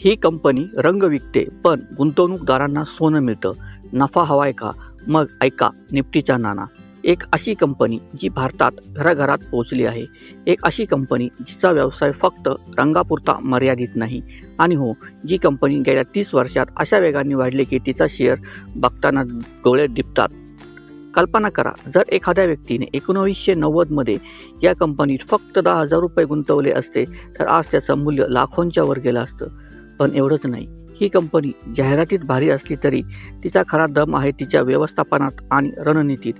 ही company रंग विकते पण गुंतवणूकदारांना सोनं मिळतं. नफा हवाय का? मग ऐका निफ्टीचा नाना. एक अशी कंपनी जी भारतात घराघरात पोहोचली आहे. एक अशी कंपनी जिचा व्यवसाय फक्त रंगापुरता मर्यादित नाही. आणि हो जी कंपनी गेल्या तीस वर्षात अशा वेगाने वाढली की तिचा शेअर बघताना डोळे डिपतात कल्पना करा जर एखाद्या व्यक्तीने एकोणवीसशे नव्वदमध्ये या कंपनीत फक्त दहा हजार रुपये गुंतवले असते तर आज त्याचं मूल्य लाखोंच्या वर गेलं असतं. पण एवढंच नाही. ही कंपनी जाहिरातीत भारी असली तरी तिचा खरा दम आहे तिच्या व्यवस्थापनात आणि रणनीतीत.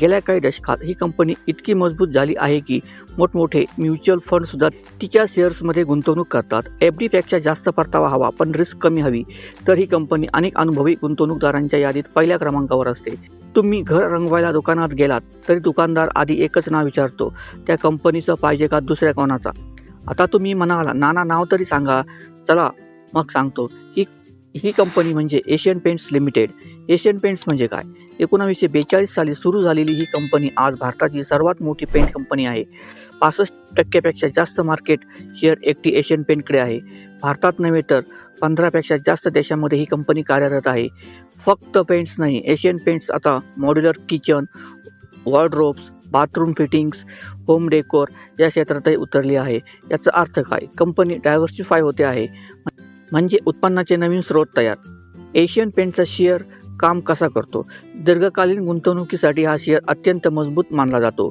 गेल्या काही दशकात ही कंपनी इतकी मजबूत झाली आहे की मोठमोठे म्युच्युअल फंडसुद्धा तिच्या शेअर्समध्ये गुंतवणूक करतात. एफ डीपेक्षा जास्त परतावा हवा पण रिस्क कमी हवी. तर ही कंपनी अनेक अनुभवी गुंतवणूकदारांच्या यादीत पहिल्या क्रमांकावर असते. तुम्ही घर रंगवायला दुकानात गेलात तरी दुकानदार आधी एकच नाव विचारतो. त्या कंपनीचं पाहिजे का दुसऱ्या कोणाचा? आता तुम्ही म्हणाला नाना नाव तरी सांगा. चला मग सांगतो ही ही कंपनी म्हणजे Asian Paints limited Asian Paints म्हणजे काय? एकोणावीसशे बेचाळीस साली सुरू झालेली ही कंपनी आज भारताची सर्वात मोठी पेंट कंपनी आहे. पासष्ट टक्क्यापेक्षा जास्त मार्केट शेअर एकटी एशियन पेंटकडे आहे. भारतात नव्हे तर पंधरापेक्षा जास्त देशांमध्ये ही कंपनी कार्यरत आहे. फक्त पेंट्स नाही एशियन पेंट्स आता modular kitchen wardrobes bathroom fittings home decor या क्षेत्रातही उतरली आहे. याचा अर्थ काय? कंपनी डायव्हर्सिफाय होते आहे. म्हणजे उत्पन्नाचे नवीन स्रोत तयार. एशियन पेंटचा शेअर काम कसा करतो? दीर्घकालीन गुंतवणुकीसाठी हा शेअर अत्यंत मजबूत मानला जातो.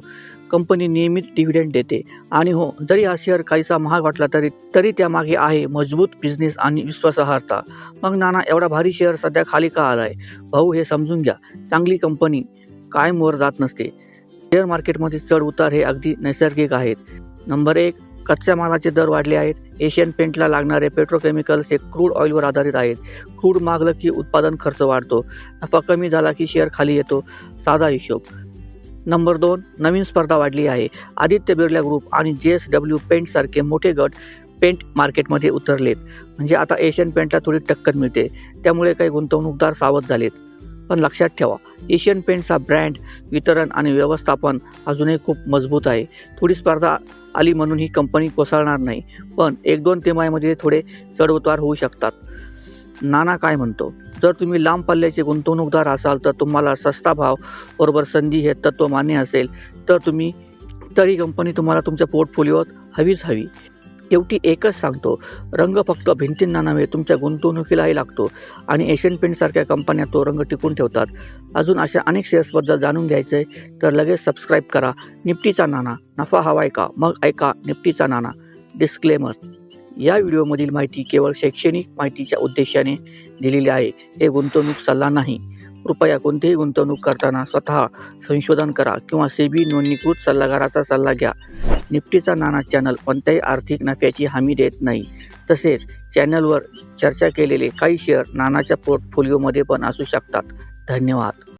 कंपनी नियमित डिव्हिडंड देते. आणि हो जरी हा शेअर काहीसा महाग वाटला तरी तरी त्यामागे आहे मजबूत बिझनेस आणि विश्वासार्हता. मग नाना एवढा भारी शेअर सध्या खाली का आला आहे भाऊ हे समजून घ्या. चांगली कंपनी कायम वर जात नसते. शेअर मार्केटमध्ये चढ उतार हे अगदी नैसर्गिक आहेत. नंबर एक कच्च्या मालाचे दर वाढले आहेत. एशियन पेंटला लागणारे पेट्रोकेमिकल्स हे क्रूड ऑइलवर आधारित आहेत. क्रूड मागलं की उत्पादन खर्च वाढतो. नफा कमी झाला की शेअर खाली येतो. साधा हिशोब. नंबर दोन नवीन स्पर्धा वाढली आहे. आदित्य बिर्ला ग्रुप आणि जे एस डब्ल्यू पेंटसारखे मोठे गट पेंट मार्केटमध्ये उतरलेत. म्हणजे आता एशियन पेंटला थोडी टक्कर मिळते. त्यामुळे काही गुंतवणूकदार सावध झालेत. पण लक्षात ठेवा एशियन पेंटचा ब्रँड वितरण आणि व्यवस्थापन अजूनही खूप मजबूत आहे. थोडी स्पर्धा आली म्हणून ही कंपनी कोसळणार नाही. पण एक दोन तिमाहीमध्ये थोडे चढउतार होऊ शकतात. नाना काय म्हणतो? जर तुम्ही लांब पल्ल्याचे गुंतवणूकदार असाल तर तुम्हाला सस्ता भाव बरोबर संधी हे तत्व मान्य असेल. तर तुम्ही तरी कंपनी तुम्हाला तुमच्या पोर्टफोलिओत हवीच हवी. शेवटी एकच सांगतो रंग फक्त भिंतींना नव्हे तुमच्या गुंतवणुकीलाही लागतो. आणि एशियन पेंटसारख्या कंपन्या तो रंग टिकून ठेवतात. अजून अशा अनेक शेअर्सबद्दल जाणून घ्यायचं आहे तर लगेच सबस्क्राईब करा. निफ्टीचा नाना नफा हवा ऐका मग ऐका निफ्टीचा नाना डिस्क्लेमर या व्हिडिओमधील माहिती केवळ शैक्षणिक माहितीच्या उद्देशाने दिलेली आहे. हे गुंतवणूक सल्ला नाही. कृपया कोणतीही गुंतवणूक करताना स्वतः संशोधन करा किंवा सेबी नोंदणीकृत सल्लागाराचा सल्ला घ्या. निफ्टीचा नाना चॅनल कोणत्याही आर्थिक नफ्याची हमी देत नाही. तसेच चॅनलवर चर्चा केलेले काही शेअर नानाच्या पोर्टफोलिओमध्ये पण असू शकतात. धन्यवाद.